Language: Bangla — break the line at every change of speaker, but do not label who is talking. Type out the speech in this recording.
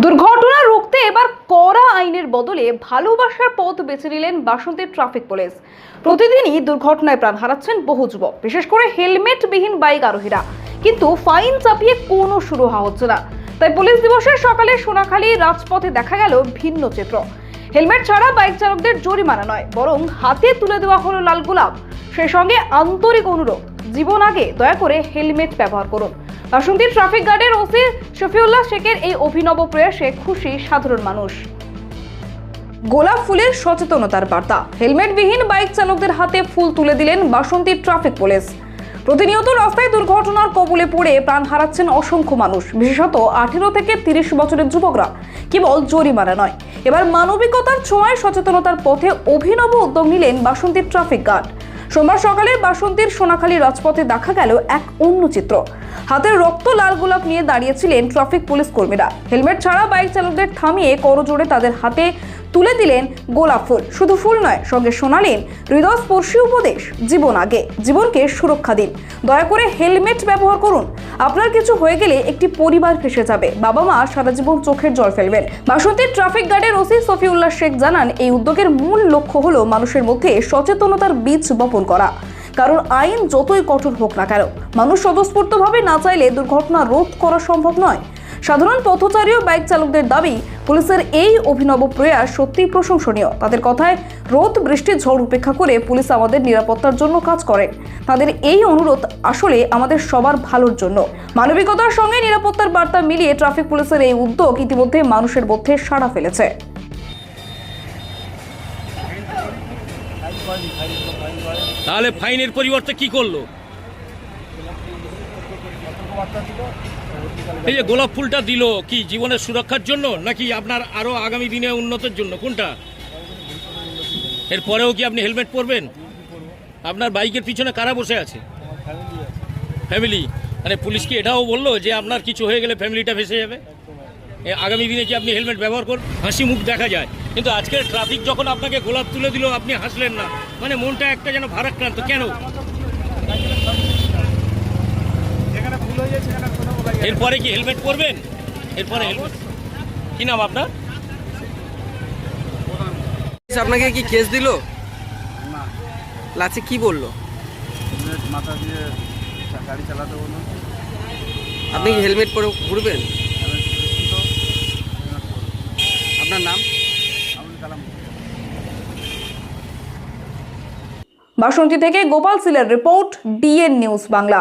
দুর্ঘটনা রুখতে এবার কড়া আইনের বদলে ভালোবাসার পথ বেছে নিলেন বাসন্তীর ট্রাফিক পুলিশ। প্রতিদিনই দুর্ঘটনায় প্রাণ হারাচ্ছেন বহু যুবক, বিশেষ করে হেলমেটবিহীন বাইক আরোহীরা। কিন্তু ফাইন চাপিয়ে কোনো শুরু হওয়া হচ্ছে না। তাই পুলিশ দিবসের সকালে সোনাখালী রাজপথে দেখা গেল ভিন্ন চিত্র। হেলমেট ছাড়া বাইক চালকদের জরিমানা নয়, বরং হাতে তুলে দেওয়া হলো লাল গোলাপ। সেই সঙ্গে আন্তরিক অনুরোধ, জীবন আগে দয়া করে হেলমেট ব্যবহার করুন। বাসন্তী ট্রাফিক গার্ডের ওসি শফিউল্লাহ শেখের এই অভিনব প্রয়াসে খুশি সাধারণ মানুষ। গোলাপ ফুলের সচেতনতার বার্তা। হেলমেটবিহীন বাইক চালকদের হাতে ফুল তুলে দিলেন বাসন্তী ট্রাফিক পুলিশ প্রতিনিয়ত রাস্তায় দুর্ঘটনার কবলে পড়ে প্রাণ হারাচ্ছেন অসংখ্য মানুষ, বিশেষত আঠেরো থেকে তিরিশ বছরের যুবকরা। কেবল জরিমানা নয়। এবার মানবিকতার ছোঁয়ায় সচেতনতার পথে অভিনব উদ্যোগ নিলেন বাসন্তী ট্রাফিক গার্ড সোমবার সকালে বাসন্তীর সোনাখালী রাজপথে দেখা গেল এক অন্য চিত্র। হাতে রক্ত, লাল গোলাপ নিয়ে দাঁড়িয়েছিলেন ট্রাফিক পুলিশ কর্মীরা। হেলমেট ছাড়া বাইক চালকদের থামিয়ে করজোড়ে তাদের হাতে তুলে দিলেন গোলাপ ফুল। শুধু ফুল নয়, সঙ্গে শোনালেন হৃদয়স্পর্শী উপদেশ, জীবন আগে, জীবনকে সুরক্ষা দিন। দয়া করে হেলমেট ব্যবহার করুন। আপনার কিছু হয়ে গেলে একটি পরিবার ফেসে যাবে? বাবা মা সারা জীবন চোখের জল ফেলবেন। বাসন্তীর ট্রাফিক গার্ডের ওসি সফিউল্লাহ শেখ জানান, এই উদ্যোগের মূল লক্ষ্য হল মানুষের মধ্যে সচেতনতার বীজ বপন করা। কারণ আইন যতই কঠোর হোক না কেন, মানুষ স্বতঃস্ফূর্তভাবে না চাইলে দুর্ঘটনা রোধ করা সম্ভব নয়। সাধারণ পথচারী ও বাইক চালকদের দাবি, পুলিশের এই অভিনব প্রয়াস সত্যিই প্রশংসনীয়। তাদের কথায় রোদ বৃষ্টির ঝড় উপেক্ষা করে পুলিশ আমাদের নিরাপত্তার জন্য কাজ করেন তাদের এই অনুরোধ আসলে আমাদের সবার ভালোর জন্য। মানবিকতার সঙ্গে নিরাপত্তার বার্তা মিলিয়ে ট্রাফিক পুলিশের এই উদ্যোগ ইতিমধ্যে মানুষের মধ্যে সাড়া ফেলেছে।
তাহলে ফাইনের পরিবর্তে কি করল? এই যে গোলাপ ফুলটা দিল, কি জীবনের সুরক্ষার জন্য, নাকি আপনার আরও আগামী দিনে উন্নতির জন্য? কোনটা? এরপরেও কি আপনি হেলমেট পরবেন? আপনার বাইকের পিছনে কারা বসে আছে? ফ্যামিলি। মানে পুলিশ কি এটাও বলল যে আপনার কিছু হয়ে গেলে ফ্যামিলিটা ভেসে যাবে? আগামী দিনে কি আপনি হেলমেট ব্যবহার করুন হাসি মুখ দেখা যায়। কিন্তু আজকের ট্রাফিক যখন আপনাকে গোলাপ তুলে দিল, আপনি হাসলেন না। মানে মনটা একটা যেন ভারাক্রান্ত। কেন? এরপরে কি হেলমেট পরবেন? এরপরে হেলমেট। কি নাম আপনার?
আপনাকে কি কেস দিল?
না।
লাচে কি বলল?
মাথা দিয়ে গাড়ি চালাতে বলুন
আপনি কি হেলমেট পরে ঘুরবেন। আপনার নাম?
বাসন্তী থেকে গোপাল সিলের রিপোর্ট ডিএন নিউজ বাংলা।